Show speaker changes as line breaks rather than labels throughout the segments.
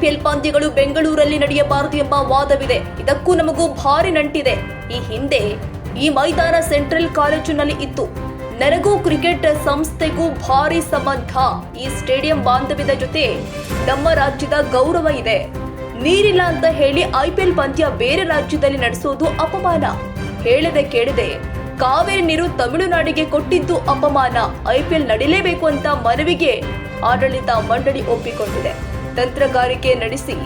ಪಂದ್ಯಗಳು ಬೆಂಗಳೂರಲ್ಲಿ ನಡೆಯಬಾರದು ಎಂಬ ವಾದವಿದೆ. ಇದಕ್ಕೂ ನಮಗೂ ಭಾರಿ ನಂಟಿದೆ. ಈ ಹಿಂದೆ ಈ ಮೈದಾನ ಸೆಂಟ್ರಲ್ ಕಾಲೇಜಿನಲ್ಲಿ ಇತ್ತು. ನನಗೂ ಕ್ರಿಕೆಟ್ ಸಂಸ್ಥೆಗೂ ಭಾರಿ ಸಂಬಂಧ. ಈ ಸ್ಟೇಡಿಯಂ ಬಾಂಧವ್ಯದ ಜೊತೆ ನಮ್ಮ ರಾಜ್ಯದ ಗೌರವ ಇದೆ. ನೀರಿಲ್ಲ ಅಂತ ಹೇಳಿ ಐಪಿಎಲ್ ಪಂದ್ಯ ಬೇರೆ ರಾಜ್ಯದಲ್ಲಿ ನಡೆಸೋದು ಅಪಮಾನ. ಹೇಳದೆ ಕೇಳದೆ ಕಾವೇರಿ ನೀರು ತಮಿಳುನಾಡಿಗೆ ಕೊಟ್ಟಿದ್ದು ಅಪಮಾನ. ಐಪಿಎಲ್ ನಡಿಲೇಬೇಕು ಅಂತ ಮನವಿಗೆ ಆಡಳಿತ ಮಂಡಳಿ ಒಪ್ಪಿಕೊಂಡಿದೆ. ತಂತ್ರಗಾರಿಕೆ ನಡೆಸಿ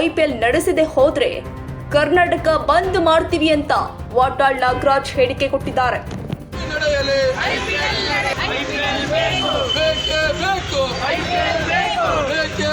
ಐಪಿಎಲ್ ನಡೆಸದೆ ಹೋದ್ರೆ ಕರ್ನಾಟಕ ಬಂದ್ ಮಾಡ್ತೀವಿ ಅಂತ ವಾಟಾಳ್ ನಾಗರಾಜ್ ಹೇಳಿಕೆ ಕೊಟ್ಟಿದ್ದಾರೆ.
ಬೇಕೇ.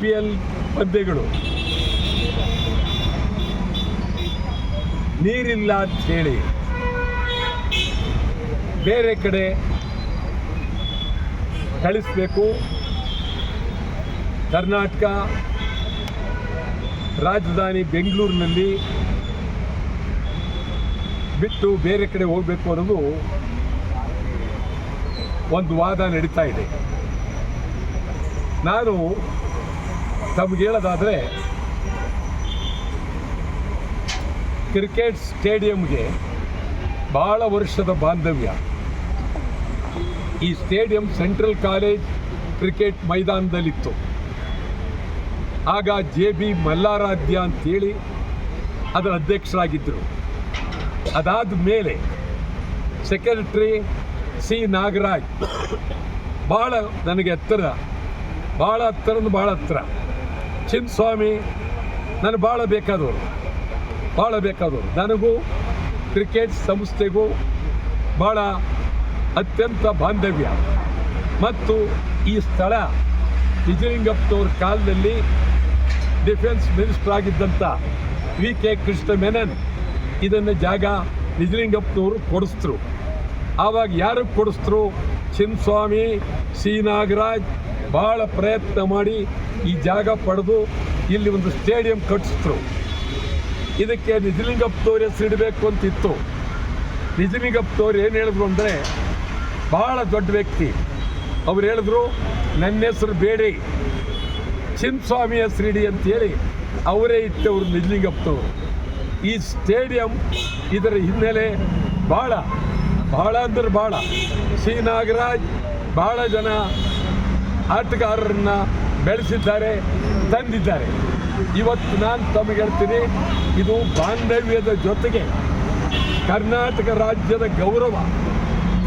ಪಿ ಎಲ್
ಪದ್ಯಗಳು. ನೀರಿಲ್ಲ ಅಂತ ಹೇಳಿ. ಬೇರೆ ಕಡೆ ಕಳಿಸ್ಬೇಕು. ಕರ್ನಾಟಕ, ರಾಜಧಾನಿ ಬೆಂಗಳೂರಿನಲ್ಲಿ ಬಿಟ್ಟು ಬೇರೆ ಕಡೆ ಹೋಗಬೇಕು ಅನ್ನೋದು ಒಂದು ವಾದ ನಡೀತಾ ಇದೆ. ನಾನು ತಮ್ಗೆ ಹೇಳೋದಾದರೆ, ಕ್ರಿಕೆಟ್ ಸ್ಟೇಡಿಯಂಗೆ ಭಾಳ ವರ್ಷದ ಬಾಂಧವ್ಯ. ಈ ಸ್ಟೇಡಿಯಂ ಸೆಂಟ್ರಲ್ ಕಾಲೇಜ್ ಕ್ರಿಕೆಟ್ ಮೈದಾನದಲ್ಲಿತ್ತು. ಆಗ ಜೆ ಬಿ ಮಲ್ಲಾರಾಧ್ಯ ಅಂತೇಳಿ ಅದರ ಅಧ್ಯಕ್ಷರಾಗಿದ್ದರು. ಅದಾದ ಮೇಲೆ ಸೆಕ್ರೆಟ್ರಿ ಸಿ ನಾಗರಾಜ್ ಭಾಳ ನನಗೆ ಹತ್ತಿರ ಭಾಳ ಹತ್ತಿರ ಭಾಳ ಹತ್ತಿರ. ಚಿನ್ನಸ್ವಾಮಿ ನನಗೆ ಭಾಳ ಬೇಕಾದವರು. ಭಾಳ ಬೇಕಾದವರು. ನನಗೂ ಕ್ರಿಕೆಟ್ ಸಂಸ್ಥೆಗೂ ಭಾಳ ಅತ್ಯಂತ ಬಾಂಧವ್ಯ. ಮತ್ತು ಈ ಸ್ಥಳ ನಿಜಲಿಂಗಪ್ಪನವ್ರ ಕಾಲದಲ್ಲಿ ಡಿಫೆನ್ಸ್ ಮಿನಿಸ್ಟರ್ ಆಗಿದ್ದಂಥ ವಿ. ಕೆ. ಕೃಷ್ಣ ಮೆನನ್ ಇದನ್ನು ಜಾಗ ನಿಜಲಿಂಗಪ್ಪನವರು ಕೊಡಿಸ್ತರು ಆವಾಗ ಯಾರು ಕೊಡಿಸ್ತರು ಚಿನ್ನಸ್ವಾಮಿ ಸಿ. ನಾಗರಾಜ್ ಭಾಳ ಪ್ರಯತ್ನ ಮಾಡಿ ಈ ಜಾಗ ಪಡೆದು ಇಲ್ಲಿ ಒಂದು ಸ್ಟೇಡಿಯಂ ಕಟ್ಟಿಸಿದ್ರು ಇದಕ್ಕೆ ನಿಜಲಿಂಗಪ್ಪನವ್ರ ಹೆಸರು ಇಡಬೇಕು ಅಂತಿತ್ತು. ನಿಜಲಿಂಗಪ್ಪನವ್ರು ಏನು ಹೇಳಿದ್ರು ಅಂದರೆ ಭಾಳ ದೊಡ್ಡ ವ್ಯಕ್ತಿ. ಅವ್ರು ಹೇಳಿದ್ರು, ನನ್ನ ಹೆಸರು ಬೇಡಿ. ಚಿನ್ಸ್ವಾಮಿ ಹೆಸರು ಇಡಿ ಅಂತೇಳಿ ಅವರೇ ಇಟ್ಟವರು ನಿಜಲಿಂಗಪ್ಪನವರು ಈ ಸ್ಟೇಡಿಯಂ ಇದರ ಹಿನ್ನೆಲೆ ಭಾಳ ಭಾಳ ಅಂದ್ರೆ ಭಾಳ ಸಿ ನಾಗರಾಜ್ ಭಾಳ ಜನ ಆಟಗಾರರನ್ನ ಬೆಳೆಸಿದ್ದಾರೆ, ತಂದಿದ್ದಾರೆ. ಇವತ್ತು ನಾನು ತಮಗೆ ಹೇಳ್ತೀನಿ, ಇದು ಬಾಂಧವ್ಯದ ಜೊತೆಗೆ ಕರ್ನಾಟಕ ರಾಜ್ಯದ ಗೌರವ,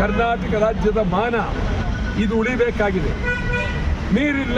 ಕರ್ನಾಟಕ ರಾಜ್ಯದ ಮಾನ, ಇದು ಉಳಿಬೇಕಾಗಿದೆ. ನೀರಿಲ್ಲ.